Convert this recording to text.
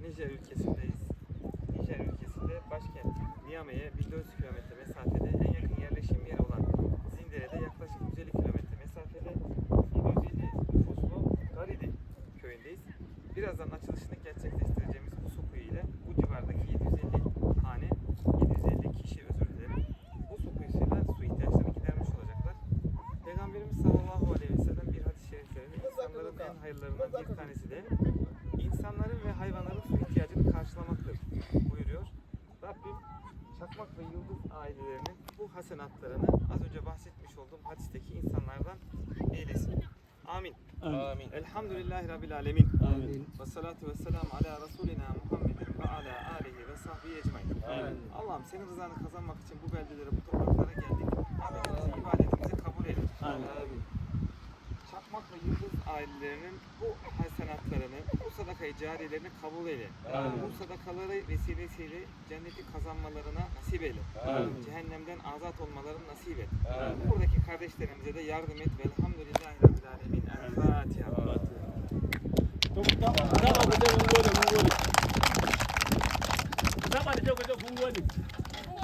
Nijer ülkesindeyiz. Nijer ülkesinde başkent Niamey'e 1400 km mesafede en yakın yerleşim yeri olan Zindere'de yaklaşık 150 km mesafede 750 nüfuslu Garidi köyündeyiz. Birazdan açılışını gerçekleştireceğimiz bu sokuyu ile bu civardaki 750 hane, 750 kişi özür dilerim. Bu su sokuyusuyla su ihtiyaçlarını gidermiş olacaklar. Peygamberimiz sallallahu aleyhi ve sellem bir hadis-i şeriflerinde insanların en hayırlarından bir tanesi de insanların ve hayvanların su ihtiyacını karşılamaktır buyuruyor. Rabbim Çakmak ve Yıldız ailelerinin bu hasenatlarını az önce bahsetmiş olduğum hadisteki insanlardan eylesin. Amin. Amin. Elhamdülillahi Rabbil Alemin. Amin. Ve salatu ve selamu ala Resulina Muhammedin ve ala alihi ve sahbihi ecmain. Amin. Allah'ım senin rızanı kazanmak için bu beldelere, bu topraklara geldik. Abedimizi, ibadetimizi kabul eyle. Amin. Çakmak ve Yıldız ailelerinin bu hasenatlarını, bu sadakayı cariyelerini kabul eyle. Amin. Bu sadakaları vesilesiyle cenneti kazanmalarına nasip eyle. Amin. Cehennemden azat olmalarını nasip et. Amin. Buradaki kardeşlerimize de yardım et. Velhamdülillahi Rabbil Alemin. El Fatiha. Tamam, tamam, mun